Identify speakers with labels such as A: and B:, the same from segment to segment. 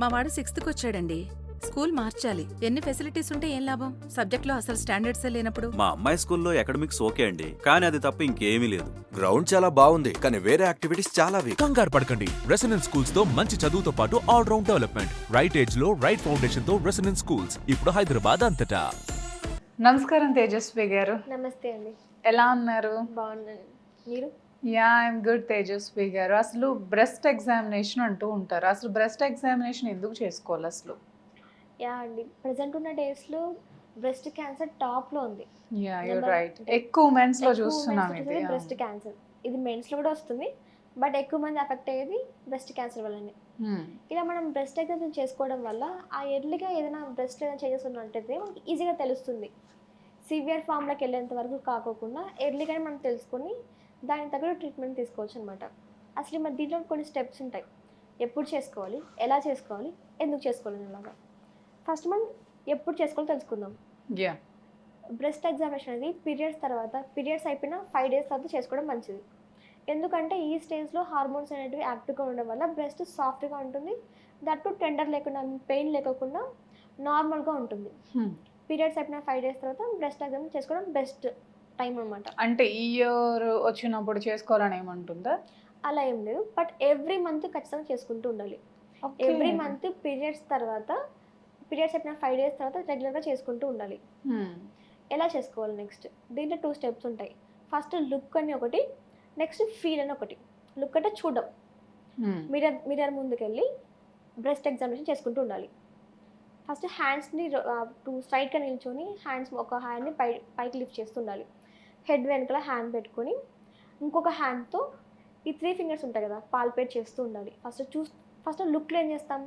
A: మా వాడు సిక్స్త్కి వచ్చాడండి. స్కూల్ మార్చాలి. ఎన్ని ఫెసిలిటీస్ ఉంటే ఏం లాభం? సబ్జెక్ట్లో అసలు స్టాండర్డ్సే లేనప్పుడు.
B: మా అమ్మాయి స్కూల్లో అకాడమిక్స్ ఓకే అండి. కానీ అది తప్ప ఇంకేమీ లేదు.
C: గ్రౌండ్ చాలా బాగుంది కానీ వేరే యాక్టివిటీస్ చాలా వీక్.
D: కంగారు పడకండి. రెసిడెన్స్ స్కూల్స్తో మంచి చదువుతో పాటు ఆల్ రౌండ్ డెవలప్మెంట్ రైట్ ఏజ్లో రైట్ ఫౌండేషన్తో రెసిడెన్స్ స్కూల్స్ ఇప్పుడు హైదరాబాద్ అంతటా.
E: నమస్కారం తేజస్వి గారు.
F: నమస్తే అండి.
E: ఎలా ఉన్నారు?
F: బాగున్నాను. మీరు?
E: యా ఐఎమ్ గుడ్ తేజస్వి గారు. అసలు బ్రెస్ట్ ఎగ్జామినేషన్ అంటూ ఉంటారు. అసలు బ్రెస్ట్ ఎగ్జామినేషన్ ఎందుకు చేసుకోవాలి అసలు?
F: యా అండి. ప్రజెంట్ ఉన్న డేస్లో బ్రెస్ట్ క్యాన్సర్ టాప్లో ఉంది.
E: Yeah
F: Number-
E: right. ఎక్కువ మెన్స్లో చూస్తున్నాం ఇది
F: బ్రెస్ట్ క్యాన్సర్. ఇది మెన్స్లో కూడా వస్తుంది. బట్ ఎక్కువ మంది అఫెక్ట్ అయ్యేది బ్రెస్ట్ క్యాన్సర్ వల్లనే. ఇలా మనం బ్రెస్ట్ ఎగ్జామినేషన్ చేసుకోవడం వల్ల ఆ ఎర్లీగా ఏదైనా బ్రెస్ట్ ఏదైనా చేంజెస్ ఉన్నట్టయితే మనకి ఈజీగా తెలుస్తుంది. సివియర్ ఫామ్లోకి వెళ్ళేంత వరకు కాకోకుండా ఎర్లీగానే మనం తెలుసుకొని దానికి తగ్గ ట్రీట్మెంట్ తీసుకోవచ్చు అనమాట అసలు మన దీంట్లో కొన్ని స్టెప్స్ ఉంటాయి. ఎప్పుడు చేసుకోవాలి ఎలా చేసుకోవాలి ఎందుకు చేసుకోవాలి అలాగా ఫస్ట్ మనం ఎప్పుడు చేసుకోవాలో తెలుసుకుందాం. బ్రెస్ట్ ఎగ్జామినేషన్ అనేది పీరియడ్స్ తర్వాత పీరియడ్స్ అయిపోయిన ఫైవ్ డేస్ తర్వాత చేసుకోవడం మంచిది. ఎందుకంటే ఈ స్టేజ్లో హార్మోన్స్ అనేటివి యాక్టివ్గా ఉండడం వల్ల బ్రెస్ట్ సాఫ్ట్గా ఉంటుంది. దట్టు టెండర్ లేకుండా పెయిన్ లేకుండా నార్మల్గా ఉంటుంది.
E: Hmm.
F: పీరియడ్స్ అయిపోయిన ఫైవ్ డేస్ తర్వాత బ్రెస్ట్ ఎగ్జామ్ చేసుకోవడం బెస్ట్ టైం అనమాట
E: అంటే ఈ ఇయర్ వచ్చినప్పుడు చేసుకోవాలని ఏమంటుందా?
F: అలా ఏం లేదు. బట్ ఎవ్రీ మంత్ ఖచ్చితంగా చేసుకుంటూ ఉండాలి. ఎవ్రీ మంత్ పీరియడ్స్ తర్వాత పీరియడ్స్ అయిపోయిన ఫైవ్ డేస్ తర్వాత రెగ్యులర్గా చేసుకుంటూ ఉండాలి. ఎలా చేసుకోవాలి నెక్స్ట్? దీంట్లో టూ స్టెప్స్ ఉంటాయి. ఫస్ట్ లుక్ అని ఒకటి నెక్స్ట్ ఫీల్ అని ఒకటి. లుక్ అంటే చూడడం. మిరర్ మిరర్ ముందుకెళ్ళి బ్రెస్ట్ ఎగ్జామినేషన్ చేసుకుంటూ ఉండాలి. ఫస్ట్ హ్యాండ్స్ని టూ స్ట్రైట్గా నిల్చొని హ్యాండ్స్ ఒక హ్యాండ్ని పై పైకి లిఫ్ట్ చేస్తూ ఉండాలి. హెడ్ వెనకాల హ్యాండ్ పెట్టుకొని ఇంకొక హ్యాండ్తో ఈ త్రీ ఫింగర్స్ ఉంటాయి కదా పాల్పేట్ చేస్తూ ఉండాలి. ఫస్ట్ చూ ఫస్ట్ లుక్లో ఏం చేస్తాం?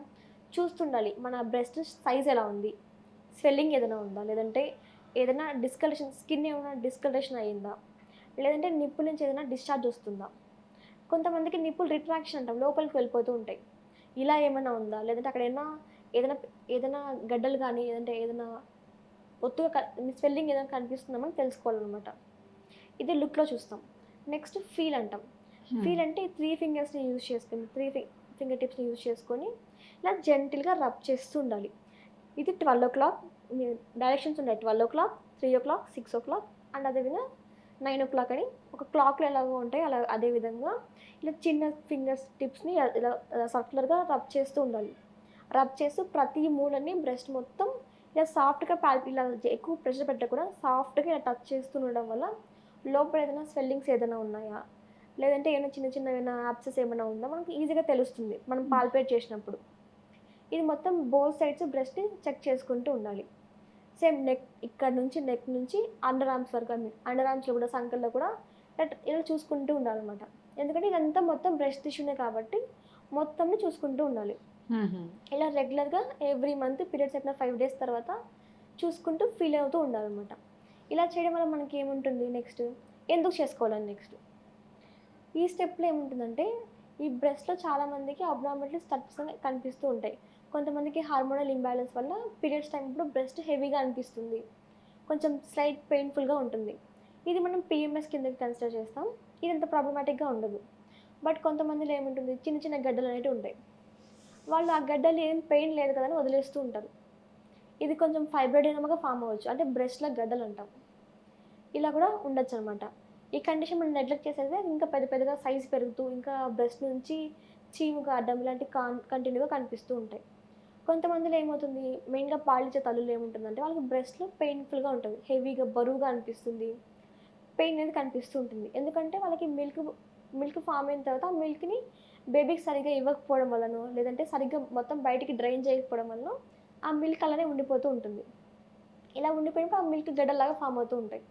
F: చూస్తుండాలి మన బ్రెస్ట్ సైజ్ ఎలా ఉంది? స్వెల్లింగ్ ఏదైనా ఉందా? లేదంటే ఏదైనా డిస్కలరేషన్ స్కిన్ ఏమైనా డిస్కలరేషన్ అయ్యిందా? లేదంటే నిప్పుల నుంచి ఏదైనా డిశ్చార్జ్ వస్తుందా? కొంతమందికి నిప్పులు రిట్రాక్షన్ అంటాం లోపలికి వెళ్ళిపోతూ ఉంటాయి. ఇలా ఏమైనా ఉందా? లేదంటే అక్కడ ఏమైనా ఏదైనా ఏదైనా గడ్డలు కానీ లేదంటే ఏదైనా ఒత్తుగా స్వెల్లింగ్ ఏదైనా కనిపిస్తుందామని తెలుసుకోవాలన్నమాట. ఇది లుక్లో చూస్తాం. నెక్స్ట్ ఫీల్ అంటాం.
E: Hmm.
F: ఫీల్ అంటే త్రీ ఫింగర్స్ని యూజ్ చేసుకొని త్రీ ఫింగర్ టిప్స్ని యూజ్ చేసుకొని ఇలా జెంటిల్గా రబ్ చేస్తూ ఉండాలి. ఇది ట్వెల్వ్ ఓ క్లాక్ డైరెక్షన్స్ ఉన్నాయి. Twelve o'clock three o'clock six o'clock and అదేవిధంగా నైన్ ఓ క్లాక్ అని ఒక క్లాక్లో ఎలాగో ఉంటాయి అలా అదేవిధంగా ఇలా చిన్న ఫింగర్స్ టిప్స్ని ఇలా సర్క్యులర్గా రబ్ చేస్తూ ఉండాలి. రబ్ చేస్తూ ప్రతి మూలని బ్రెస్ట్ మొత్తం ఇలా సాఫ్ట్గా పాల్పి ఇలా ఎక్కువ ప్రెషర్ పెట్టకుండా సాఫ్ట్గా ఇలా టచ్ చేస్తూ ఉండడం వల్ల లోపల ఏదైనా స్వెల్లింగ్స్ ఏదైనా ఉన్నాయా? లేదంటే ఏమైనా చిన్న చిన్న ఏమైనా యాప్సెస్ ఏమైనా ఉందా? మనకు ఈజీగా తెలుస్తుంది. మనం పాల్పేట్ చేసినప్పుడు. ఇది మొత్తం బోత్ సైడ్స్ బ్రెస్ట్ చెక్ చేసుకుంటూ ఉండాలి. సేమ్ నెక్ ఇక్కడ నుంచి నెక్ నుంచి అండర్ ఆర్మ్స్ వరకు అండర్ ఆర్మ్స్లో కూడా సంకల్లో కూడా ఇలా- ఇలా చూసుకుంటూ ఉండాలన్నమాట. ఎందుకంటే ఇదంతా మొత్తం బ్రెస్ట్ టిష్యూనే కాబట్టి మొత్తంని చూసుకుంటూ ఉండాలి. ఇలా రెగ్యులర్గా ఎవ్రీ మంత్ పీరియడ్స్ అయిపోయిన ఫైవ్ డేస్ తర్వాత చూసుకుంటూ ఫీల్ అవుతూ ఉండాలన్నమాట. ఇలా చేయడం వల్ల మనకి ఏముంటుంది నెక్స్ట్? ఎందుకు చేసుకోవాలని నెక్స్ట్? ఈ స్టెప్లో ఏముంటుందంటే ఈ బ్రెస్ట్లో చాలామందికి అబ్నార్మల్టీ స్టెప్స్ కనిపిస్తూ ఉంటాయి. కొంతమందికి హార్మోనల్ ఇంబ్యాలెన్స్ వల్ల పీరియడ్స్ టైం ఇప్పుడు బ్రెస్ట్ హెవీగా అనిపిస్తుంది. కొంచెం స్లైట్ పెయిన్ఫుల్గా ఉంటుంది. ఇది మనం పిఎంఎస్ కిందకి కన్సిడర్ చేస్తాం. ఇది అంత ప్రాబ్లమాటిక్గా ఉండదు. బట్ కొంతమందిలో ఏముంటుంది? చిన్న చిన్న గడ్డలు అనేవి ఉంటాయి. వాళ్ళు ఆ గడ్డలు ఏం పెయిన్ లేదు కదా అని వదిలేస్తూ ఉంటారు. ఇది కొంచెం ఫైబ్రోడైనమాగా ఫామ్ అవ్వచ్చు. అంటే బ్రెస్ట్లో గడ్డలు అంటాం. ఇలా కూడా ఉండొచ్చు అనమాట ఈ కండిషన్ మనం నెగ్లెక్ట్ చేసేది ఇంకా పెద్ద పెద్దగా సైజ్ పెరుగుతూ ఇంకా బ్రెస్ట్ నుంచి చీము కాడడం ఇలాంటి కాన్ కంటిన్యూగా కనిపిస్తూ ఉంటాయి. కొంతమందిలో ఏమవుతుంది? మెయిన్గా పాలిచ్చే తల్లులు ఏముంటుందంటే వాళ్ళకి బ్రెస్ట్లో పెయిన్ఫుల్గా ఉంటుంది. హెవీగా బరువుగా అనిపిస్తుంది. పెయిన్ అనేది కనిపిస్తూ ఉంటుంది. ఎందుకంటే వాళ్ళకి మిల్క్ మిల్క్ ఫామ్ అయిన తర్వాత ఆ మిల్క్ని బేబీకి సరిగ్గా ఇవ్వకపోవడం వలన లేదంటే సరిగ్గా మొత్తం బయటికి డ్రైన్ చేయకపోవడం వలన ఆ మిల్క్ అలానే ఉండిపోతూ ఉంటుంది. ఇలా ఉండిపోయినప్పుడు ఆ మిల్క్ గడ్డలాగా ఫామ్ అవుతూ ఉంటాయి.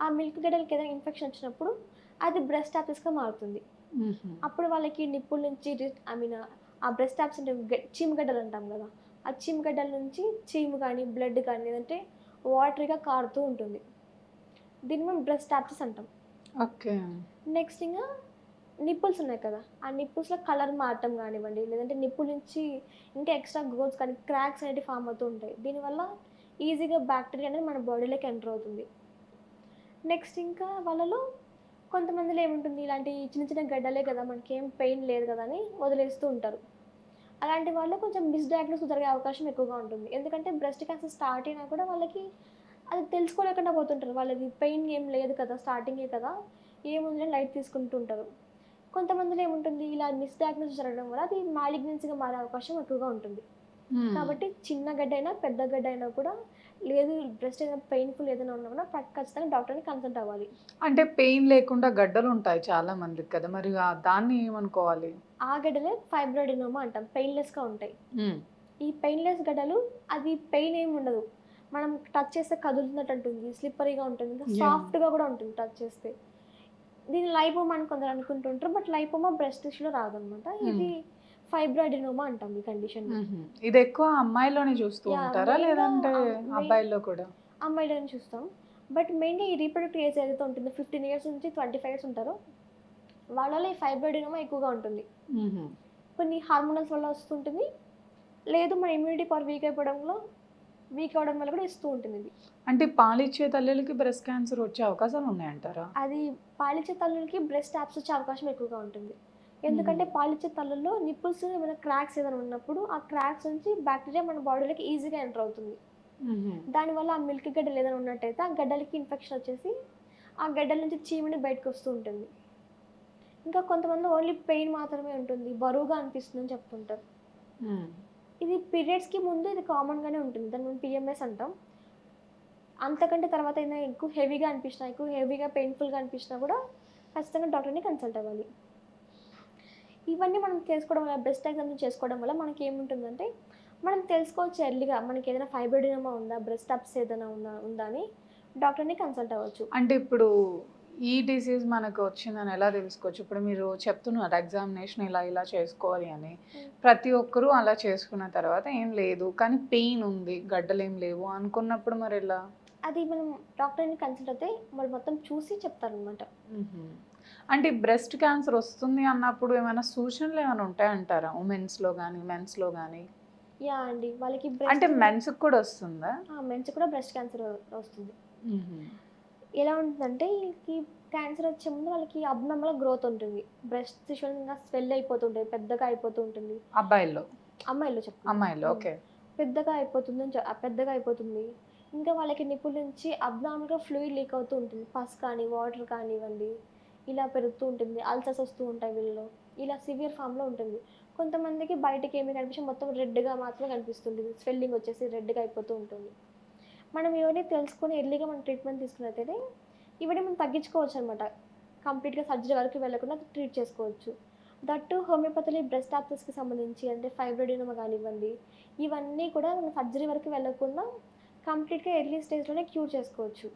F: ఆ మిల్క్ గడ్డలకి ఏదైనా ఇన్ఫెక్షన్ వచ్చినప్పుడు అది బ్రెస్ట్గా మారుతుంది. అప్పుడు వాళ్ళకి నిప్పుల నుంచి ఐ మీన్ ఆ బ్రెస్ట్ ట్యాప్స్ అంటే చీమగడ్డలు అంటాం కదా. ఆ చీమగడ్డల నుంచి చీము కానీ బ్లడ్ కానీ లేదంటే వాటరీగా కారుతూ ఉంటుంది. దీన్ని మనం బ్రెస్ట్ ట్యాప్స్ అంటాం.
E: ఓకే.
F: నెక్స్ట్ ఇంకా నిప్పుల్స్ ఉన్నాయి కదా ఆ నిప్పుల్స్లో కలర్ మారటం కానివ్వండి లేదంటే నిప్పుల నుంచి ఇంకా ఎక్స్ట్రా గ్రోత్స్ కానీ క్రాక్స్ అనేవి ఫామ్ అవుతూ ఉంటాయి. దీనివల్ల ఈజీగా బ్యాక్టీరియా అనేది మన బాడీలోకి ఎంటర్ అవుతుంది. నెక్స్ట్ ఇంకా వాళ్ళలో కొంతమందిలో ఏముంటుంది ఇలాంటి చిన్న చిన్న గడ్డలే కదా మనకి ఏం పెయిన్ లేదు కదా అని వదిలేస్తూ ఉంటారు. అలాంటి వాళ్ళు కొంచెం మిస్డయాగ్నోస్ జరిగే అవకాశం ఎక్కువగా ఉంటుంది. ఎందుకంటే బ్రెస్ట్ క్యాన్సర్ స్టార్ట్ అయినా కూడా వాళ్ళకి అది తెలుసుకోలేకుండా పోతుంటారు. వాళ్ళది పెయిన్ ఏం లేదు కదా స్టార్టింగే కదా ఏముందని లైట్ తీసుకుంటుంటారు కొంతమందిలో ఏముంటుంది? ఇలా మిస్డయాగ్నోస్ జరగడం వల్ల అది మాలిగ్నెన్సీగా మారే అవకాశం ఎక్కువగా ఉంటుంది. కాబట్టి చిన్న గడ్డ అయినా పెద్ద గడ్డ అయినా కూడా లేదు బ్రెస్ట్ ఏదైనా పెయిన్ఫుల్ ఏదైనా ఉన్నా కూడా పక్క- ఖచ్చితంగా డాక్టర్ని కన్సల్ట్ అవ్వాలి.
E: అంటే పెయిన్ లేకుండా గడ్డలు ఉంటాయి చాలా మందికి కదా మరి? దాన్ని ఏమనుకోవాలి?
F: ఆ గడ్డలే ఫైబ్రాయిడినోమా అంటాం. పెయిన్లెస్గా ఉంటాయి. ఈ పెయిన్లెస్ గడ్డలు అది పెయిన్ ఏమి ఉండదు. మనం టచ్ చేస్తే కదులుతున్నట్టు ఉంటుంది. స్లిప్పరీగా ఉంటుంది. ఇంకా. సాఫ్ట్గా కూడా ఉంటుంది టచ్ చేస్తే. దీని లైపోమా అని కొందరు అనుకుంటుంటారు బట్ లైపోమా బ్రెస్ట్ టిష్యూలో రాదనమాట. ఇది ఫైబ్రాయిడినోమా అంటాం ఈ కండిషన్.
E: ఇది ఎక్కువ అమ్మాయిలోనే చూస్తూ ఉంటారా? లేదంటే అబ్బాయిల్లో కూడా?
F: అమ్మాయిలను చూస్తాం. బట్ మెయిన్గా ఈ రీప్రొడక్టివ్ ఏజ్ ఏదైతే ఉంటుందో ఫిఫ్టీన్ ఇయర్స్ నుంచి ట్వంటీ ఫైవ్ ఇయర్స్ ఉంటారో వాళ్ళలో ఈ ఫైబ్రాయిడినోమా ఎక్కువగా ఉంటుంది. కొన్ని హార్మోనల్స్ వల్ల వస్తుంటుంది. లేదు మన ఇమ్యూనిటీ పవర్ వీక్ అయిపోవడంలో వీక్ అవడం వల్ల కూడా ఇస్తూ ఉంటుంది ఇది.
E: అంటే పాలిచ్చే తల్లులకి బ్రెస్ట్ క్యాన్సర్ వచ్చే అవకాశాలు ఉన్నాయంటారా?
F: అది పాలిచ్చే తల్లులకి బ్రెస్ట్ యాప్స్ వచ్చే అవకాశం ఎక్కువగా ఉంటుంది. ఎందుకంటే పాలిచ్చే తల్లుల్లో నిప్పుల్స్ ఏమైనా క్రాక్స్ ఏదైనా ఉన్నప్పుడు ఆ క్రాక్స్ నుంచి బ్యాక్టీరియా మన బాడీలోకి ఈజీగా ఎంటర్ అవుతుంది.
E: Mhm.
F: దానివల్ల ఆ మిల్క్ గడ్డలు ఏదైనా ఉన్నట్టయితే ఆ గడ్డలకి ఇన్ఫెక్షన్ వచ్చేసి ఆ గడ్డల నుంచి చీమిడి బయటకు వస్తూ ఉంటుంది. ఇంకా కొంతమంది ఓన్లీ పెయిన్ మాత్రమే ఉంటుంది. బరువుగా అనిపిస్తుందని చెప్తుంటారు.
E: Hmm.
F: ఇది పీరియడ్స్కి ముందు ఇది కామన్గానే ఉంటుంది. దాన్ని మనం పిఎంఎస్ అంటాం. అంతకంటే తర్వాత అయినా ఎక్కువ హెవీగా అనిపించినా ఎక్కువ హెవీగా పెయిన్ఫుల్గా అనిపించినా కూడా ఖచ్చితంగా డాక్టర్ని కన్సల్ట్ అవ్వాలి. ఇవన్నీ మనం చేసుకోవడం వల్ల బ్రెస్ట్ ఎగ్జామ్స్ చేసుకోవడం వల్ల మనకి ఏముంటుందంటే మనం తెలుసుకోవచ్చు ఎర్లీగా మనకి ఏదైనా ఫైబ్రోడినమా ఉందా బ్రెస్ట్ అప్స్ ఏదైనా ఉందా ఉందా అని డాక్టర్ని కన్సల్ట్ అవ్వచ్చు.
E: అంటే ఇప్పుడు ఈ డిసీజ్ మనకు వచ్చిందని ఎలా తెలుసుకోవచ్చు? ఇప్పుడు మీరు చెప్తున్నారు ఎగ్జామినేషన్ ఇలా ఇలా చేసుకోవాలి అని. ప్రతి ఒక్కరూ అలా చేసుకున్న తర్వాత ఏం లేదు. కానీ పెయిన్ ఉంది గడ్డలు ఏం లేవు అనుకున్నప్పుడు మరి ఎలా?
F: అది మనం డాక్టర్ని కన్సల్ట్ అయితే వాళ్ళు మొత్తం చూసి చెప్తారనమాట.
E: అంటే బ్రెస్ట్ క్యాన్సర్ వస్తుంది అన్నప్పుడు ఏమైనా సూచనలు ఏమైనా ఉంటాయంటారా? ఉమెన్స్లో కానీ మెన్స్లో కానీ
F: యా అండి. వాళ్ళకి
E: అంటే మెన్స్కి కూడా వస్తుందా?
F: మెన్స్ కూడా బ్రెస్ట్ క్యాన్సర్ వస్తుంది. ఎలా ఉంటుందంటే వీళ్ళకి క్యాన్సర్ వచ్చే ముందు వాళ్ళకి అబ్నార్మల్ గ్రోత్ ఉంటుంది. బ్రెస్ట్ టిష్యూ ఇంకా స్వెల్ అయిపోతుంటుంది పెద్దగా అయిపోతూ ఉంటుంది
E: అబ్బాయిల్లో?
F: అమ్మాయిలో చెప్తాను
E: అమ్మాయిల్లో ఓకే.
F: పెద్దగా అయిపోతుంది పెద్దగా అయిపోతుంది. ఇంకా వాళ్ళకి నిప్పుల నుంచి అబ్నార్మల్గా ఫ్లూయిడ్ లీక్ అవుతూ ఉంటుంది. పస్ కానీ వాటర్ కానివ్వండి ఇలా పెరుగుతూ ఉంటుంది. అల్సర్స్ వస్తూ ఉంటాయి వీళ్ళలో. ఇలా సివియర్ ఫామ్లో ఉంటుంది. కొంతమందికి బయటకి ఏమి కనిపించి మొత్తం రెడ్గా మాత్రమే కనిపిస్తుంది. స్వెల్లింగ్ వచ్చేసి రెడ్గా అయిపోతూ ఉంటుంది. మనం ఇవన్నీ తెలుసుకొని ఎర్లీగా మనం ట్రీట్మెంట్ తీసుకున్నట్లయితే ఇవన్నీ మనం తగ్గించుకోవచ్చు అనమాట కంప్లీట్గా సర్జరీ వరకు వెళ్ళకుండా ట్రీట్ చేసుకోవచ్చు. దట్టు హోమియోపతిలో బ్రెస్ట్ ఆప్సెస్కి సంబంధించి అంటే ఫైబ్రోడినమ కానివ్వండి ఇవన్నీ కూడా మనం సర్జరీ వరకు వెళ్ళకుండా కంప్లీట్గా ఎర్లీ స్టేజ్లోనే క్యూర్ చేసుకోవచ్చు.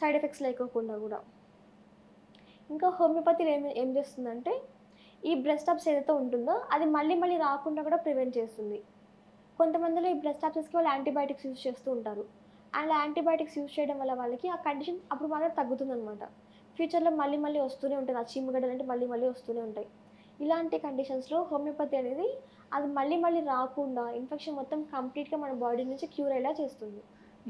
F: సైడ్ ఎఫెక్ట్స్ లేకోకుండా కూడా. ఇంకా హోమియోపతిలో ఏం ఏం చేస్తుందంటే ఈ బ్రెస్ట్ అప్స్ ఏదైతే ఉంటుందో అది మళ్ళీ మళ్ళీ రాకుండా కూడా ప్రివెంట్ చేస్తుంది. కొంతమందిలో ఈ బ్రెస్ట్ అప్సెస్కి వాళ్ళు యాంటీబయాటిక్స్ యూస్ చేస్తూ ఉంటారు. అండ్ యాంటీబయాటిక్స్ యూస్ చేయడం వల్ల వాళ్ళకి ఆ కండిషన్ అప్పుడు మాత్రం తగ్గుతుందన్నమాట. ఫ్యూచర్లో మళ్ళీ మళ్ళీ వస్తూనే ఉంటుంది. ఆ చీమగడ్డలు అంటే మళ్ళీ మళ్ళీ వస్తూనే ఉంటాయి. ఇలాంటి కండిషన్స్లో హోమియోపతి అనేది అది మళ్ళీ మళ్ళీ రాకుండా ఇన్ఫెక్షన్ మొత్తం కంప్లీట్గా మన బాడీ నుంచి క్యూర్ అయ్యేలా చేస్తుంది.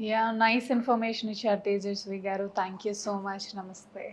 E: యా నైస్ ఇన్ఫర్మేషన్ ఇచ్చారు తేజస్వి గారు. థ్యాంక్ యూ సో మచ్ నమస్తే